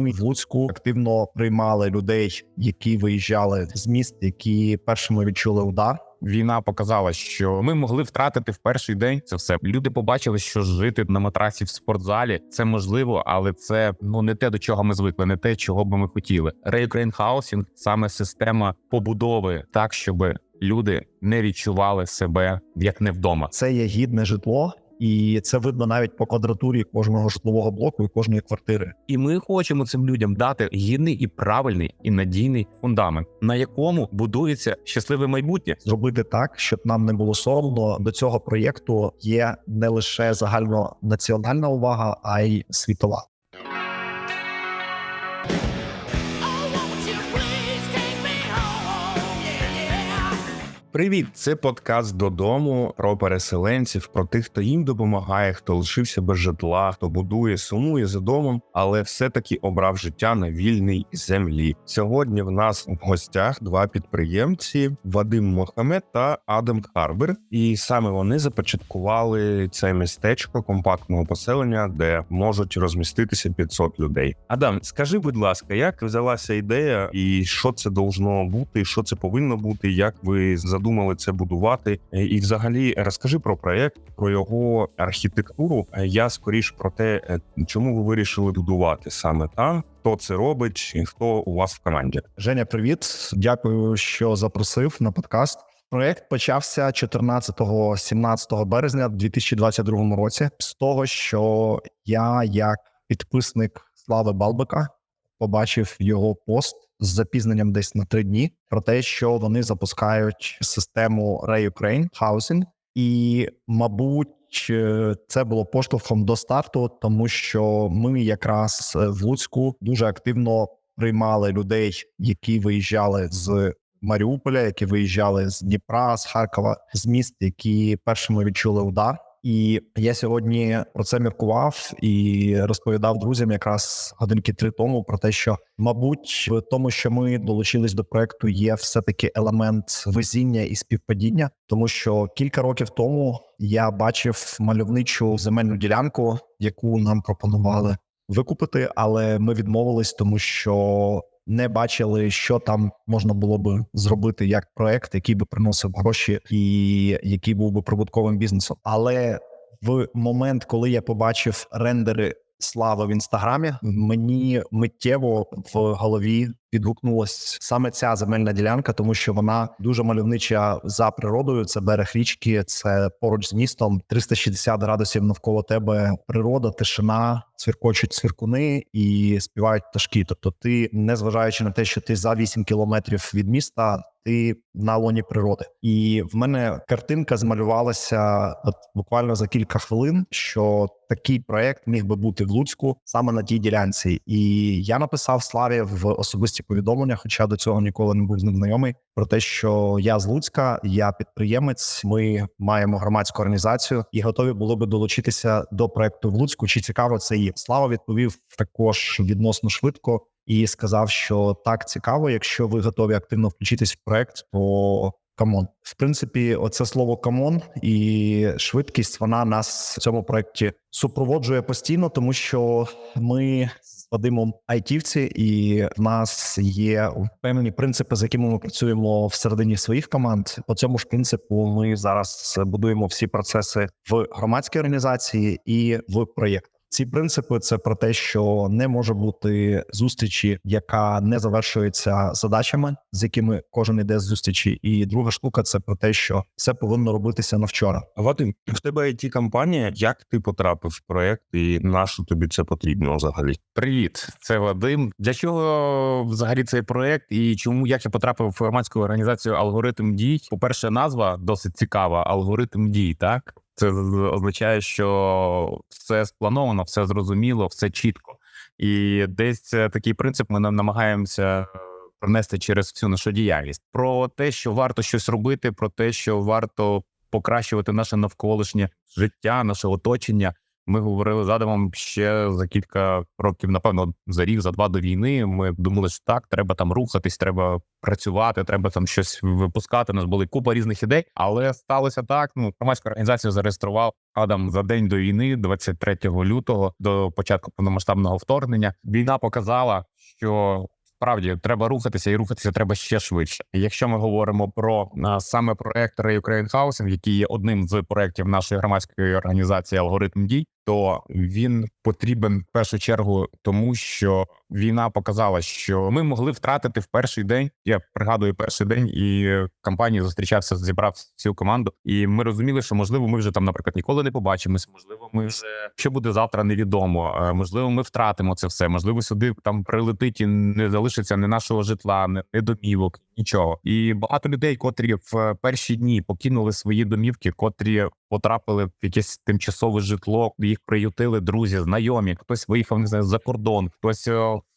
Ми в Луцьку активно приймали людей, які виїжджали з міст, які першими відчули удар. Війна показала, що ми могли втратити в перший день це все. Люди побачили, що жити на матрасі в спортзалі це можливо, але це ну не те, до чого ми звикли, не те, чого би ми хотіли. Reukraine Housing – саме система побудови так, щоб люди не відчували себе як не вдома. Це є гідне житло, і це видно навіть по квадратурі кожного житлового блоку і кожної квартири. І ми хочемо цим людям дати гідний і правильний і надійний фундамент, на якому будується щасливе майбутнє. Зробити так, щоб нам не було соромно. До цього проєкту є не лише загальнонаціональна увага, а й світова. Привіт, це подкаст додому про переселенців, про тих, хто їм допомагає, хто лишився без житла, хто будує, сумує за домом, але все-таки обрав життя на вільній землі. Сьогодні в нас в гостях два підприємці: Вадим Мохамед та Адам Харбер. І саме вони започаткували це містечко компактного поселення, де можуть розміститися 500 людей. Адам, скажи, будь ласка, як взялася ідея, і що це должно бути, що це повинно бути, як ви задумали це будувати? Е, І, взагалі, розкажи про проект, про його архітектуру. Е, Я скоріш про те, е, чому ви вирішили будувати саме там, хто це робить, і хто у вас в команді. Женя, привіт. Дякую, що запросив на подкаст. Проєкт почався 14-17 березня 2022 році. З того, що я, як підписник Слави Балбика, побачив його пост з запізненням десь на три дні про те, що вони запускають систему Reukraine Housing. І, мабуть, е, це було поштовхом до старту, тому що ми якраз е, в Луцьку дуже активно приймали людей, які виїжджали з Маріуполя, які виїжджали з Дніпра, з Харкова, з міст, які першими відчули удар. І я сьогодні про це міркував і розповідав друзям якраз годинки три тому про те, що мабуть в тому, що ми долучились до проекту, є все таки елемент везіння і співпадіння, тому що кілька років тому я бачив мальовничу земельну ділянку, яку нам пропонували викупити, але ми відмовились, тому що не бачили, що там можна було би зробити як проект, який би приносив гроші і який був би прибутковим бізнесом. Але в момент, коли я побачив рендери слави в інстаграмі, мені миттєво в голові відгукнулась саме ця земельна ділянка, тому що вона дуже мальовнича за природою. Це берег річки, це поруч з містом, 360 градусів навколо тебе. Природа, тишина, цвіркочуть цвіркуни і співають пташки. Тобто, ти, незважаючи на те, що ти за 8 кілометрів від міста. Ти на лоні природи, і в мене картинка змалювалася от буквально за кілька хвилин, що такий проект міг би бути в Луцьку саме на тій ділянці. І я написав Славі в особисті повідомлення, хоча до цього ніколи не був з ним знайомий, про те, що я з Луцька, я підприємець. Ми маємо громадську організацію і готові були би долучитися до проекту в Луцьку. Чи цікаво це їм? Слава відповів також відносно швидко і сказав, що так цікаво, якщо ви готові активно включитись в проект, то камон. В принципі, оце слово камон і швидкість вона нас в цьому проекті супроводжує постійно, тому що ми з Вадимом айтівці, і в нас є певні принципи, з якими ми працюємо всередині своїх команд. По цьому ж принципу ми зараз будуємо всі процеси в громадській організації і в проєктах. Ці принципи це про те, що не може бути зустрічі, яка не завершується задачами, з якими кожен іде з зустрічі. І друга штука це про те, що все повинно робитися на вчора. Вадим, в тебе it компанія. Як ти потрапив в проект, і на що тобі це потрібно взагалі? Привіт, це Вадим. Для чого взагалі цей проект і чому як я потрапив в громадську організацію алгоритм дій? По перше, назва досить цікава. Алгоритм дій, так це означає, що все сплановано, все зрозуміло, все чітко. І десь е, такий принцип ми нам намагаємося пронести через всю нашу діяльність. Про те, що варто щось робити, про те, що варто покращувати наше навколишнє життя, наше оточення. Ми говорили з Адамом ще за кілька років, напевно, за рік, за два до війни. Ми думали, що так, треба там рухатись, треба працювати, треба там щось випускати. У нас були купа різних ідей, але сталося так. Ну, громадську організацію зареєстрував Адам за день до війни, 23 лютого, до початку повномасштабного вторгнення. Війна показала, що Справді треба рухатися і рухатися треба ще швидше. Якщо ми говоримо про а, саме проект Ray Ukraine Housing, який є одним з проєктів нашої громадської організації Алгоритм дій, то він потрібен в першу чергу, тому що війна показала, що ми могли втратити в перший день. Я пригадую перший день, і компанії зустрічався, зібрав всю команду, і ми розуміли, що можливо, ми вже там, наприклад, ніколи не побачимось. Можливо, ми вже що буде завтра, невідомо. Е, Можливо, ми втратимо це все. Можливо, сюди там прилетить і не залишиться ні нашого житла, ні домівок, нічого. І багато людей, котрі в перші дні покинули свої домівки, котрі потрапили в якесь тимчасове житло, їх приютили друзі, знайомі. Хтось виїхав не знаю, за кордон, хтось.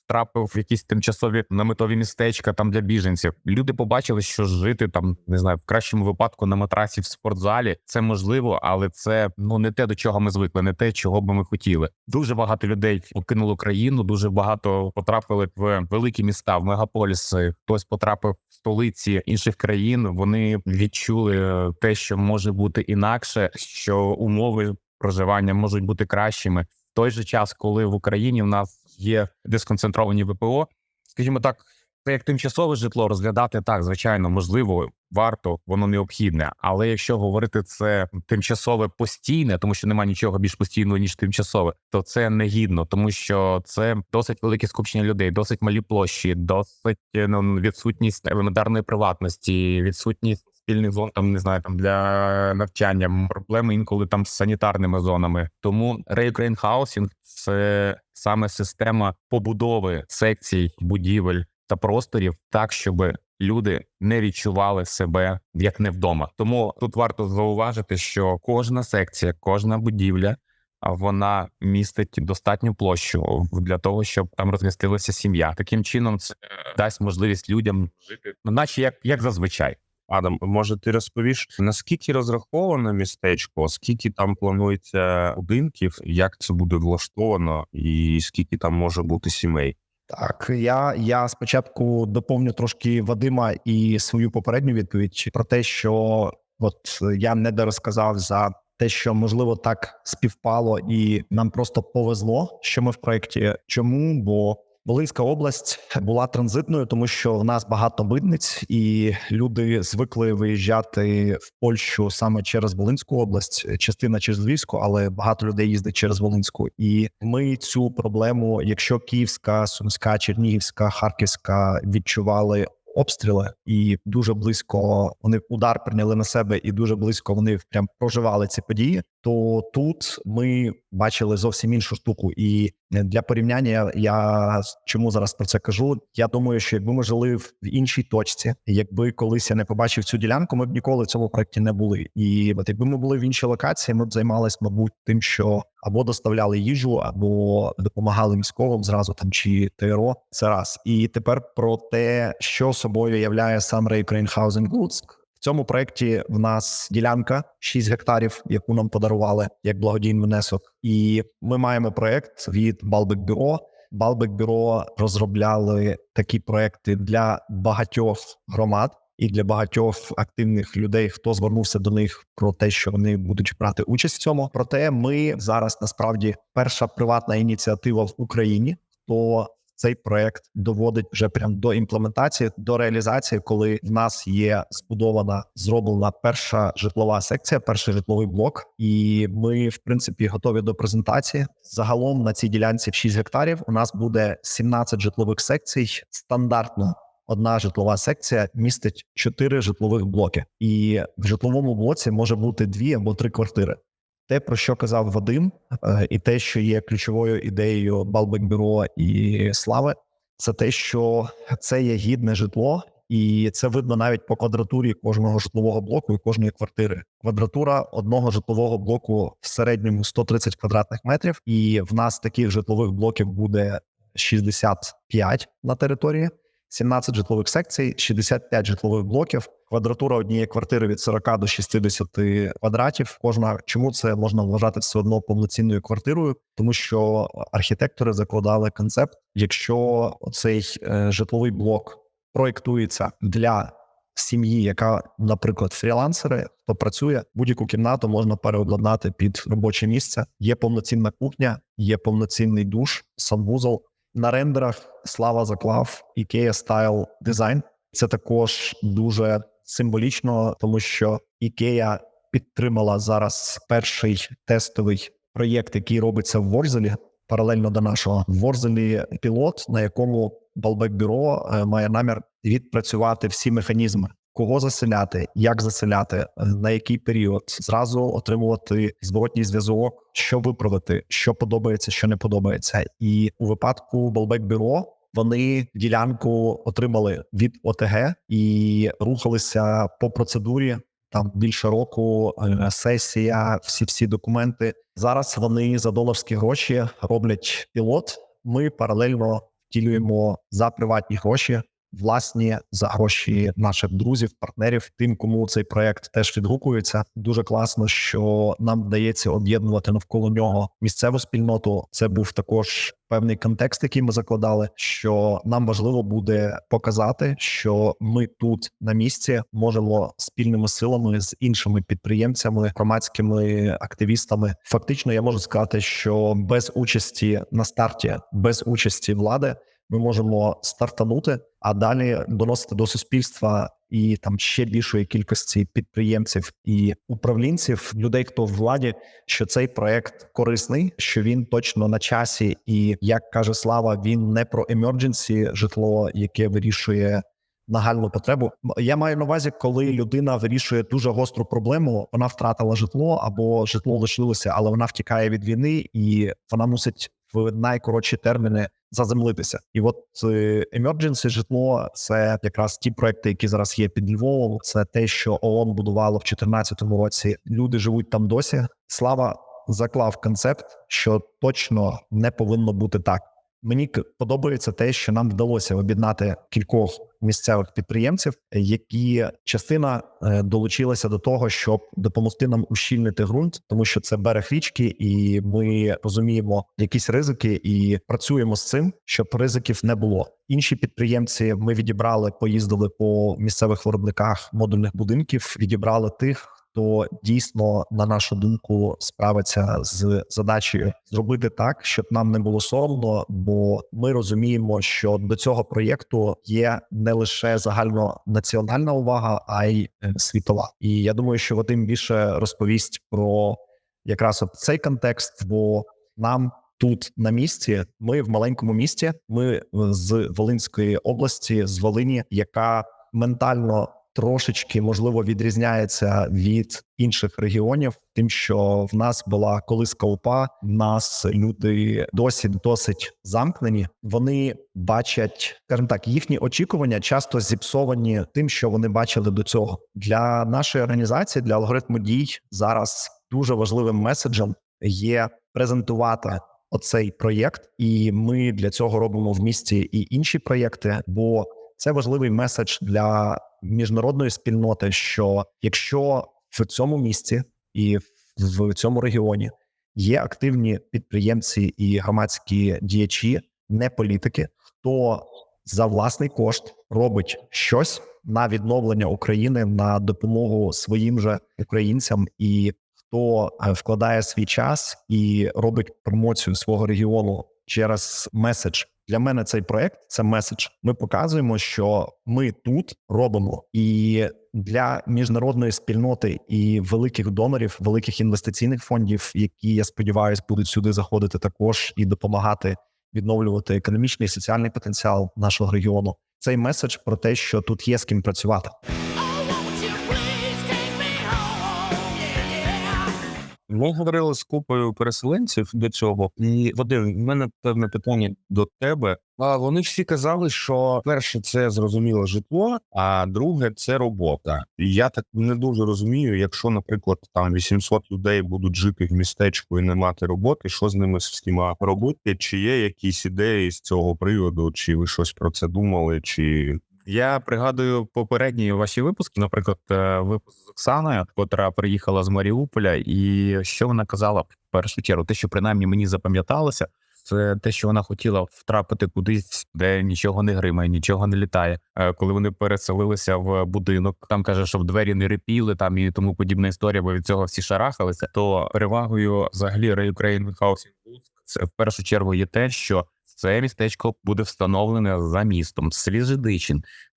Втрапив в якісь тимчасові наметові містечка там для біженців. Люди побачили, що жити там не знаю, в кращому випадку на матрасі в спортзалі це можливо, але це ну не те, до чого ми звикли, не те, чого би ми хотіли. Дуже багато людей покинуло країну. Дуже багато потрапили в великі міста, в мегаполіси. Хтось потрапив в столиці інших країн. Вони відчули те, що може бути інакше, що умови проживання можуть бути кращими. Той же час, коли в Україні в нас є дисконцентровані ВПО, скажімо так, це як тимчасове житло розглядати так, звичайно, можливо, варто, воно необхідне. Але якщо говорити це тимчасове постійне, тому що немає нічого більш постійного ніж тимчасове, то це негідно, тому що це досить велике скупчення людей, досить малі площі, досить ну, відсутність елементарної приватності, відсутність. Спільних зон там не знаю, там для навчання проблеми інколи там з санітарними зонами. Тому Ukraine Housing – це саме система побудови секцій, будівель та просторів так, щоб люди не відчували себе як не вдома. Тому тут варто зауважити, що кожна секція, кожна будівля. Вона містить достатню площу для того, щоб там розмістилася сім'я. Таким чином, це дасть можливість людям жити, ну наче як, як зазвичай. Адам, може, ти розповіш, наскільки розраховано містечко, скільки там планується будинків, як це буде влаштовано, і скільки там може бути сімей? Так, я, я спочатку доповню трошки Вадима і свою попередню відповідь про те, що от я не дорозказав за те, що можливо так співпало, і нам просто повезло, що ми в проєкті. Чому? Бо Волинська область була транзитною, тому що в нас багато митниць, і люди звикли виїжджати в Польщу саме через Волинську область, частина через Львівську, але багато людей їздить через Волинську. І ми цю проблему, якщо Київська, Сумська, Чернігівська, Харківська відчували. Обстріли і дуже близько вони удар прийняли на себе, і дуже близько вони прям проживали ці події. То тут ми бачили зовсім іншу штуку. І для порівняння я, чому зараз про це кажу? Я думаю, що якби ми жили в іншій точці, якби колись я не побачив цю ділянку, ми б ніколи в цьому проєкті не були. І от якби ми були в іншій локації, ми б займалися, мабуть, тим, що або доставляли їжу, або допомагали військовим зразу там чи ТРО. Це раз. І тепер про те, що собою являє сам Ukraine Housing. В цьому проєкті в нас ділянка 6 гектарів, яку нам подарували як благодійний внесок. І ми маємо проєкт від Балбек Бюро. Балбек Бюро розробляли такі проекти для багатьох громад і для багатьох активних людей, хто звернувся до них про те, що вони будуть брати участь в цьому. Проте ми зараз насправді перша приватна ініціатива в Україні. хто цей проект доводить вже прям до імплементації, до реалізації, коли в нас є збудована зроблена перша житлова секція, перший житловий блок, і ми, в принципі, готові до презентації. Загалом на цій ділянці в 6 гектарів у нас буде 17 житлових секцій стандартно. Одна житлова секція містить 4 житлових блоки, і в житловому блоці може бути дві або три квартири. Те, про що казав Вадим, е, і те, що є ключовою ідеєю Балбек Бюро і Слави, це те, що це є гідне житло, і це видно навіть по квадратурі кожного житлового блоку і кожної квартири. Квадратура одного житлового блоку в середньому 130 квадратних метрів, і в нас таких житлових блоків буде 65 на території. 17 житлових секцій, 65 житлових блоків, квадратура однієї квартири від 40 до 60 квадратів. Кожна чому це можна вважати все одно повноцінною квартирою, тому що архітектори закладали концепт, якщо цей е, житловий блок проєктується для сім'ї, яка, наприклад, фрілансери, хто працює, будь-яку кімнату можна переобладнати під робоче місце. Є повноцінна кухня, є повноцінний душ, санвузол. На рендерах слава заклав IKEA Style Design. Це також дуже символічно, тому що IKEA підтримала зараз перший тестовий проєкт, який робиться в Ворзелі, паралельно до нашого в Ворзелі пілот, на якому Балбек Бюро е, має намір відпрацювати всі механізми. Кого заселяти, як заселяти, на який період, зразу отримувати зворотній зв'язок, що виправити, що подобається, що не подобається. І у випадку Балбек Бюро вони ділянку отримали від ОТГ і рухалися по процедурі. Там більше року е, сесія, всі всі документи. Зараз вони за доларські гроші роблять пілот. Ми паралельно втілюємо за приватні гроші, власні за гроші наших друзів, партнерів, тим, кому цей проект теж відгукується. Дуже класно, що нам вдається об'єднувати навколо нього місцеву спільноту. Це був також певний контекст, який ми закладали. Що нам важливо буде показати, що ми тут на місці можемо спільними силами з іншими підприємцями, громадськими активістами. Фактично, я можу сказати, що без участі на старті, без участі влади ми можемо стартанути, а далі доносити до суспільства і там ще більшої кількості підприємців і управлінців, людей, хто в владі, що цей проект корисний, що він точно на часі, і як каже Слава, він не про емердженсі житло, яке вирішує. Нагальну потребу я маю на увазі, коли людина вирішує дуже гостру проблему, вона втратила житло або житло лишилося, але вона втікає від війни, і вона мусить в найкоротші терміни заземлитися. І от е, emergency житло це якраз ті проекти, які зараз є під Львовом. Це те, що ООН будувало в 2014 році. Люди живуть там досі. Слава заклав концепт, що точно не повинно бути так. Мені подобається те, що нам вдалося об'єднати кількох місцевих підприємців, які частина е, долучилася до того, щоб допомогти нам ущільнити ґрунт, тому що це берег річки, і ми розуміємо якісь ризики і працюємо з цим, щоб ризиків не було. Інші підприємці ми відібрали, поїздили по місцевих виробниках модульних будинків, відібрали тих. Хто дійсно, на нашу думку, справиться з задачею зробити так, щоб нам не було соромно, бо ми розуміємо, що до цього проєкту є не лише загальнонаціональна увага, а й е, світова. І я думаю, що Вадим більше розповість про якраз от цей контекст, бо нам тут на місці. Ми в маленькому місті. Ми е, з Волинської області, з Волині, яка ментально трошечки можливо відрізняється від інших регіонів, тим, що в нас була колиска УПА, в нас люди досі досить замкнені. Вони бачать, скажімо так, їхні очікування часто зіпсовані тим, що вони бачили до цього. Для нашої організації, для алгоритму дій зараз дуже важливим меседжем є презентувати оцей проєкт, і ми для цього робимо в місті і інші проєкти. Бо це важливий меседж для міжнародної спільноти. Що якщо в цьому місті і в цьому регіоні є активні підприємці і громадські діячі, не політики, хто за власний кошт робить щось на відновлення України на допомогу своїм же українцям і хто е, вкладає свій час і робить промоцію свого регіону через меседж. Для мене цей проект це меседж. Ми показуємо, що ми тут робимо, і для міжнародної спільноти і великих донорів, великих інвестиційних фондів, які я сподіваюся будуть сюди заходити також і допомагати відновлювати економічний і соціальний потенціал нашого регіону. Цей меседж про те, що тут є з ким працювати. Ми говорили з купою переселенців до цього, і Вадим, в мене певне питання до тебе. А вони всі казали, що перше це зрозуміло житло, а друге це робота. І я так не дуже розумію, якщо, наприклад, там 800 людей будуть жити в містечку і не мати роботи, що з ними з всіма робити? Чи є якісь ідеї з цього приводу? Чи ви щось про це думали? Чи Я пригадую попередні ваші випуски, наприклад, е, випуск з Оксаною, котра приїхала з Маріуполя, і що вона казала в першу чергу, те, що принаймні мені запам'яталося, це те, що вона хотіла втрапити кудись, де нічого не гримає, нічого не літає. Е, Коли вони переселилися в будинок, там каже, що в двері не рипіли, там і тому подібна історія, бо від цього всі шарахалися. То перевагою взагалі Reуkraine Housing Lutsk це в першу чергу є те, що це містечко буде встановлене за містом, в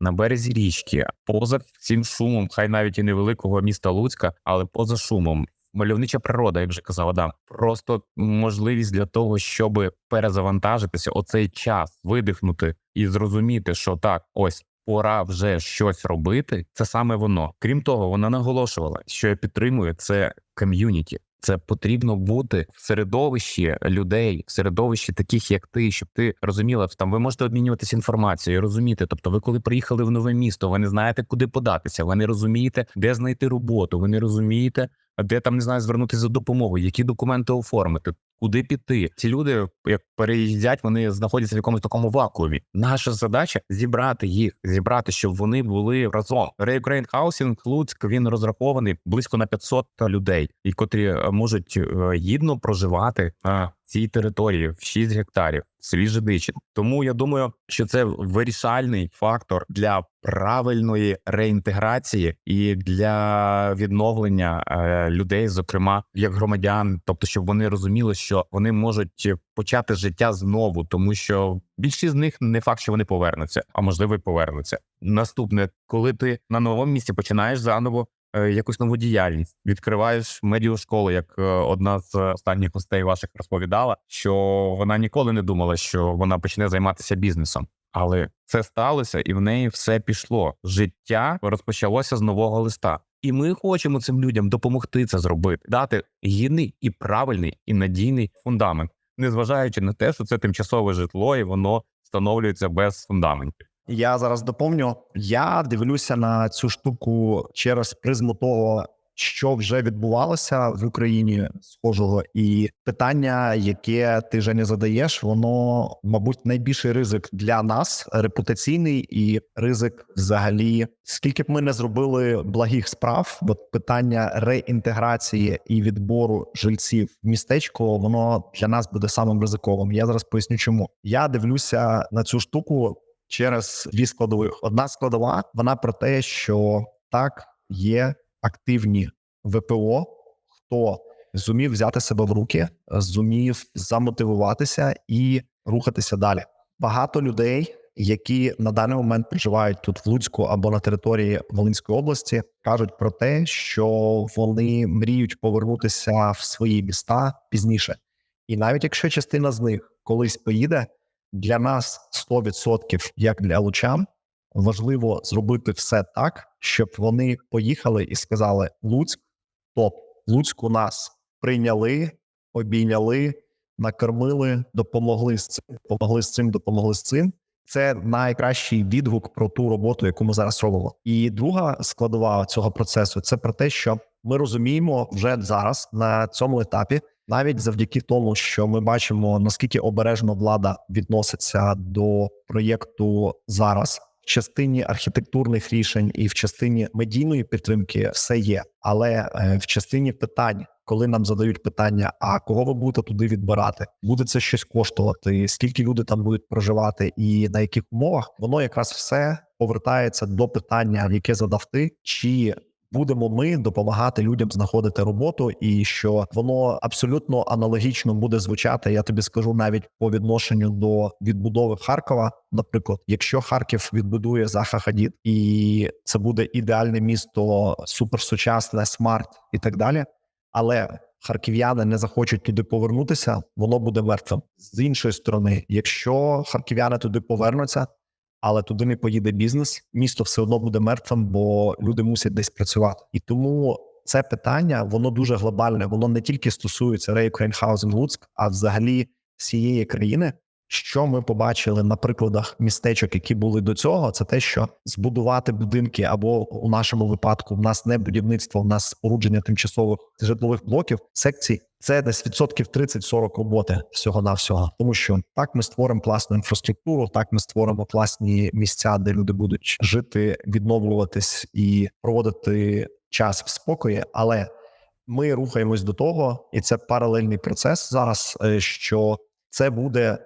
на березі річки, поза цим шумом, хай навіть і невеликого міста Луцька, але поза шумом. Мальовнича природа, як вже казав Адам, просто можливість для того, щоб перезавантажитися, оцей час видихнути і зрозуміти, що так, ось пора вже щось робити. Це саме воно. Крім того, вона наголошувала, що я підтримую це ком'юніті. Це потрібно бути в середовищі людей, в середовищі таких, як ти, щоб ти розуміла, там ви можете обмінюватися інформацією, розуміти. Тобто, ви коли приїхали в нове місто, ви не знаєте, куди податися, ви не розумієте, де знайти роботу, ви не розумієте, де там не знаю, звернутися за допомогою, які документи оформити. Куди піти? Ці люди, як переїздять, вони знаходяться в якомусь такому вакуумі. Наша задача зібрати їх, зібрати, щоб вони були разом. Reуkraine Housing Луцьк він розрахований близько на 500 людей, і котрі е, можуть е, гідно проживати цій території в 6 гектарів в селі Жидичин. Тому я думаю, що це вирішальний фактор для правильної реінтеграції і для відновлення е, людей, зокрема як громадян, тобто, щоб вони розуміли, що вони можуть почати життя знову, тому що більшість з них не факт, що вони повернуться, а можливо, й повернуться. Наступне, коли ти на новому місці починаєш заново. Е, Якусь нову діяльність відкриваєш медіашколу, як е, одна з останніх гостей ваших розповідала, що вона ніколи не думала, що вона почне займатися бізнесом. Але це сталося, і в неї все пішло. Життя розпочалося з нового листа. І ми хочемо цим людям допомогти це зробити, дати гідний і правильний і надійний фундамент, незважаючи на те, що це тимчасове житло, і воно встановлюється без фундаментів. Я зараз доповню. Я дивлюся на цю штуку через призму того, що вже відбувалося в Україні схожого, і питання, яке ти Женя задаєш, воно, мабуть, найбільший ризик для нас репутаційний і ризик взагалі, скільки б ми не зробили благих справ, бо питання реінтеграції і відбору жильців в містечко, воно для нас буде самим ризиковим. Я зараз поясню, чому я дивлюся на цю штуку через дві складових. Одна складова вона про те, що так є активні ВПО, хто зумів взяти себе в руки, зумів замотивуватися і рухатися далі. Багато людей, які на даний момент проживають тут в Луцьку або на території Волинської області, кажуть про те, що вони мріють повернутися в свої міста пізніше. І навіть якщо частина з них колись поїде, для нас 100%, як для лучан, важливо зробити все так, щоб вони поїхали і сказали: Луцьк, топ, Луцьку нас прийняли, обійняли, накормили, допомогли з цим, допомогли з цим, допомогли з цим. Це найкращий відгук про ту роботу, яку ми зараз робимо. І друга складова цього процесу це про те, що ми розуміємо вже зараз на цьому етапі, навіть завдяки тому, що ми бачимо наскільки обережно влада відноситься до проєкту зараз. В частині архітектурних рішень і в частині медійної підтримки все є, але е, в частині питань, коли нам задають питання: а кого ви будете туди відбирати? Буде це щось коштувати? Скільки люди там будуть проживати, і на яких умовах воно якраз все повертається до питання, яке задав ти, чи будемо ми допомагати людям знаходити роботу, і що воно абсолютно аналогічно буде звучати. Я тобі скажу навіть по відношенню до відбудови Харкова. Наприклад, якщо Харків відбудує Заха Хадід, і це буде ідеальне місто, суперсучасне, смарт і так далі. Але харків'яни не захочуть туди повернутися, воно буде мертвим. З іншої сторони, якщо харків'яни туди повернуться, але туди не поїде бізнес, місто все одно буде мертвим, бо люди мусять десь працювати. І тому це питання воно дуже глобальне. Воно не тільки стосується Рейкрейнхаузен Луцьк, а взагалі всієї країни. Що ми побачили на прикладах містечок, які були до цього, це те, що збудувати будинки або у нашому випадку в нас не будівництво, в нас спорудження тимчасових житлових блоків, секцій. Це десь відсотків 30-40 роботи всього на всього, тому що так ми створимо класну інфраструктуру, так ми створимо класні місця, де люди будуть жити, відновлюватись і проводити час в спокої. Але ми рухаємось до того, і це паралельний процес зараз. е, Що це буде,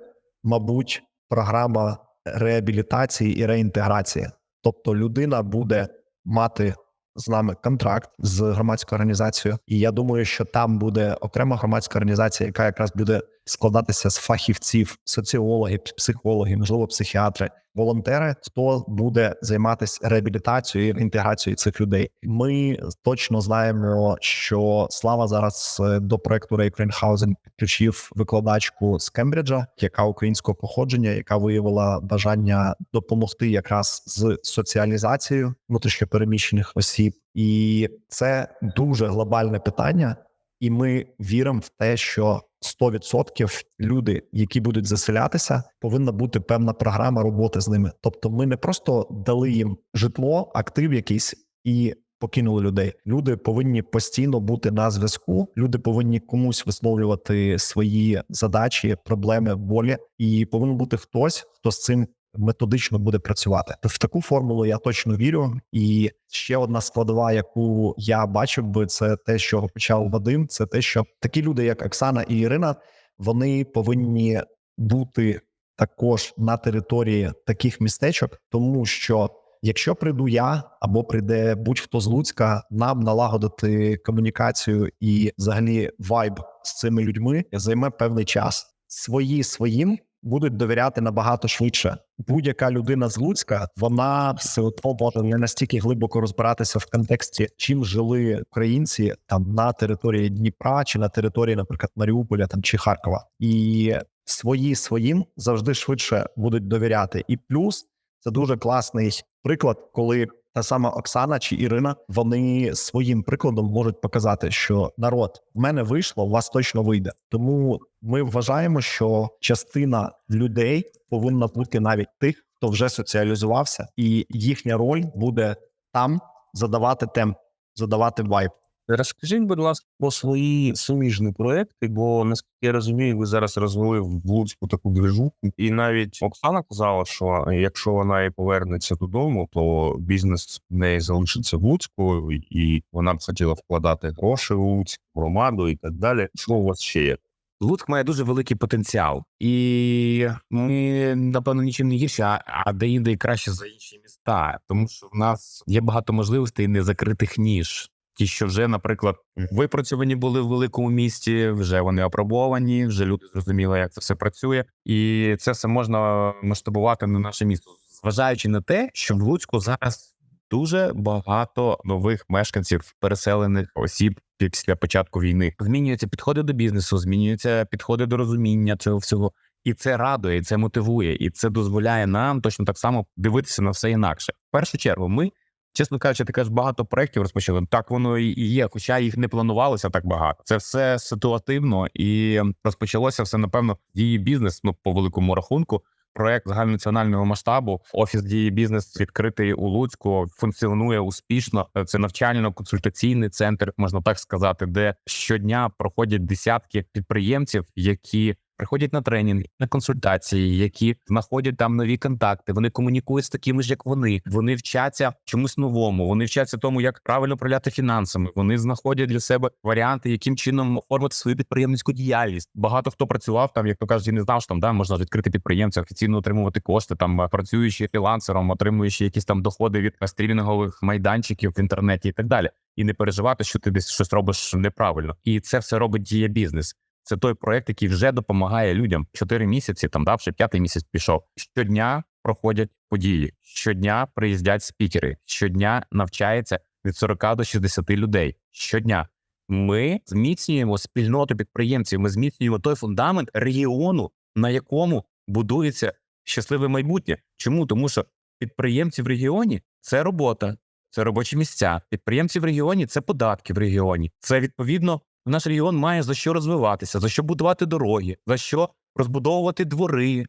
мабуть, програма реабілітації і реінтеграції. Тобто людина буде мати з нами контракт з громадською організацією, і я думаю, що там буде окрема громадська організація, яка якраз буде складатися з фахівців, соціологів, психологів, можливо, психіатри, волонтери, хто буде займатися реабілітацією інтеграцією цих людей. Ми точно знаємо, що слава зараз е, до проекту Ukraine Housing підключив викладачку з Кембриджа, яка українського походження, яка виявила бажання допомогти якраз з соціалізацією внутрішньопереміщених осіб, і це дуже глобальне питання. І ми віримо в те, що 100% люди, які будуть заселятися, повинна бути певна програма роботи з ними. Тобто, ми не просто дали їм житло, актив якийсь і покинули людей. Люди повинні постійно бути на зв'язку. Люди повинні комусь висловлювати свої задачі, проблеми, болі, і повинен бути хтось, хто з цим методично буде працювати. В таку формулу я точно вірю. І ще одна складова, яку я бачив би, це те, що почав Вадим. Це те, що такі люди, як Оксана і Ірина, вони повинні бути також на території таких містечок, тому що. Якщо прийду я або прийде будь-хто з Луцька, нам налагодити комунікацію і взагалі вайб з цими людьми займе певний час. Свої своїм будуть довіряти набагато швидше. Будь-яка людина з Луцька, вона все одно може не настільки глибоко розбиратися в контексті, чим жили українці там на території Дніпра чи на території, наприклад, Маріуполя там чи Харкова, і свої своїм завжди швидше будуть довіряти. І плюс це дуже класний приклад, коли та сама Оксана чи Ірина вони своїм прикладом можуть показати, що народ в мене вийшло, у вас точно вийде. Тому ми вважаємо, що частина людей повинна бути навіть тих, хто вже соціалізувався, і їхня роль буде там задавати темп, задавати вайб. Розкажіть, будь ласка, про свої суміжні проекти, бо наскільки я розумію, ви зараз розвели в Луцьку таку движуху, і навіть Оксана казала, що якщо вона і повернеться додому, то бізнес в неї залишиться в Луцьку, і вона б хотіла вкладати гроші в Луцьк, громаду і так далі. Що у вас ще є? Луцьк має дуже великий потенціал, і ми напевно нічим не гірше, а, а де-інде і краще за інші міста, тому що в нас є багато можливостей незакритих ніж. Ті, що вже, наприклад, випрацьовані були в великому місті, вже вони апробовані, вже люди зрозуміли, як це все працює, і це все можна масштабувати на наше місто, зважаючи на те, що в Луцьку зараз дуже багато нових мешканців, переселених осіб після початку війни. Змінюються підходи до бізнесу, змінюються підходи до розуміння цього всього. І це радує, і це мотивує, і це дозволяє нам точно так само дивитися на все інакше. В першу чергу, ми, чесно кажучи, ти кажеш, багато проєктів розпочали. Так воно і є, хоча їх не планувалося так багато. Це все ситуативно і розпочалося все, напевно, дії бізнес, ну по великому рахунку. Проект загальнонаціонального масштабу, офіс дії бізнес відкритий у Луцьку, функціонує успішно. Це навчально-консультаційний центр, можна так сказати, де щодня проходять десятки підприємців, які приходять на тренінги, на консультації, які знаходять там нові контакти. Вони комунікують з такими ж, як вони. Вони вчаться чомусь новому. Вони вчаться тому, як правильно управляти фінансами. Вони знаходять для себе варіанти, яким чином оформити свою підприємницьку діяльність. Багато хто працював там, як то кажуть, і не знав, що там да можна відкрити підприємця, офіційно отримувати кошти, там працюючи фрілансером, отримуючи якісь там доходи від стрілінгових майданчиків в інтернеті і так далі. І не переживати, що ти десь щось робиш неправильно, і це все робить дія бізнес. Це той проект, який вже допомагає людям. Чотири місяці, там да, вже п'ятий місяць пішов. Щодня проходять події, щодня приїздять спікери, щодня навчається від 40 до 60 людей. Щодня ми зміцнюємо спільноту підприємців. Ми зміцнюємо той фундамент регіону, на якому будується щасливе майбутнє. Чому? Тому що підприємці в регіоні це робота, це робочі місця. Підприємці в регіоні це податки в регіоні. Це відповідно наш регіон має за що розвиватися, за що будувати дороги, за що розбудовувати двори,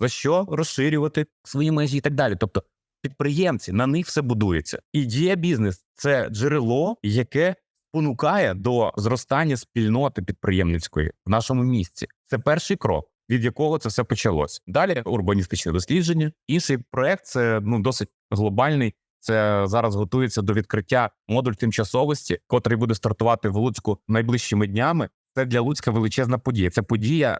за що розширювати свої межі і так далі. Тобто підприємці на них все будується. І дія бізнес це джерело, яке спонукає до зростання спільноти підприємницької в нашому місті. Це перший крок. Від якого це все почалось. Далі урбаністичне дослідження. Інший проект це ну досить глобальний. Це зараз готується до відкриття модуль тимчасовості, котрий буде стартувати в Луцьку найближчими днями. Це для Луцька величезна подія. Це подія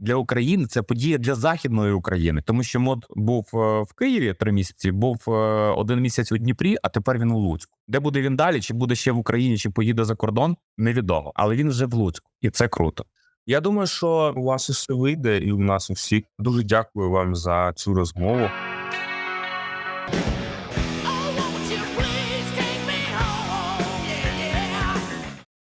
для України, це подія для західної України, тому що мод був е, в Києві три місяці, був е, один місяць у Дніпрі, а тепер він у Луцьку. Де буде він далі? Чи буде ще в Україні, чи поїде за кордон? Невідомо, але він вже в Луцьку, і це круто. Я думаю, що у вас усе вийде, і у нас у всіх. Дуже дякую вам за цю розмову.